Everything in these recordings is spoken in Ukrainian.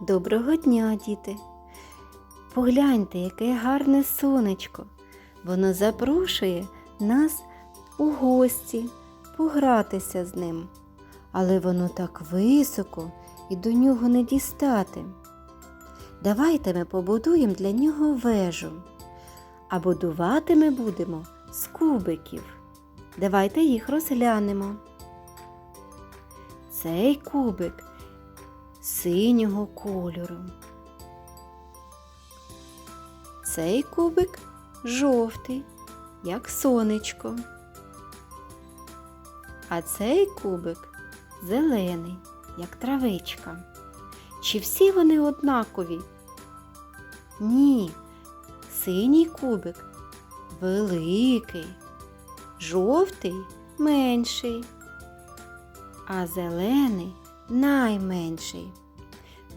Доброго дня, діти! Погляньте, яке гарне сонечко. Воно запрошує нас у гості погратися з ним. Але воно так високо і до нього не дістати. Давайте ми побудуємо для нього вежу. А будувати ми будемо з кубиків. Давайте їх розглянемо. Цей кубик синього кольору. Цей кубик жовтий, як сонечко. А цей кубик зелений, як травичка. Чи всі вони однакові? Ні, синій кубик великий, жовтий менший, а зелений найменший.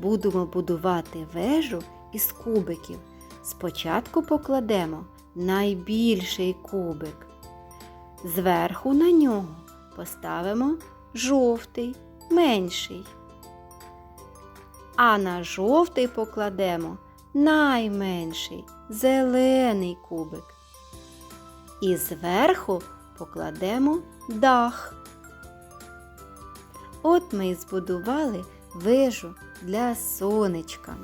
Будемо будувати вежу із кубиків. Спочатку покладемо найбільший кубик. Зверху на нього поставимо жовтий, менший. А на жовтий покладемо найменший зелений кубик. І зверху покладемо дах. От ми і збудували вежу для сонечка.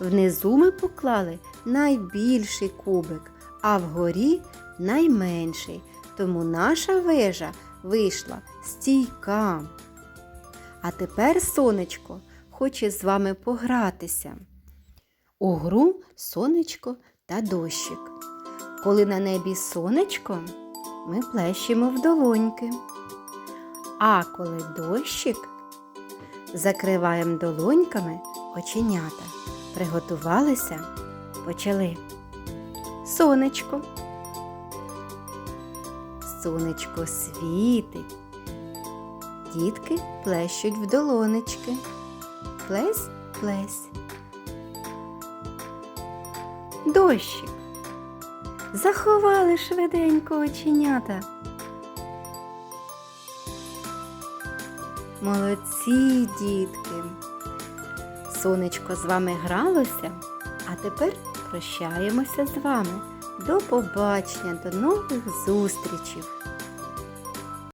Внизу ми поклали найбільший кубик, а вгорі найменший, тому наша вежа вийшла стійка. А тепер сонечко хоче з вами погратися. У гру сонечко та дощик. Коли на небі сонечко, ми плещемо в долоньки. А коли дощик, закриваємо долоньками оченята. Приготувалися, почали. Сонечко. Сонечко світить. Дітки плещуть в долонечки. Плесь, плесь. Дощик. Заховали швиденько оченята. Молодці, дітки. Сонечко з вами гралося, а тепер прощаємося з вами. До побачення, до нових зустрічей!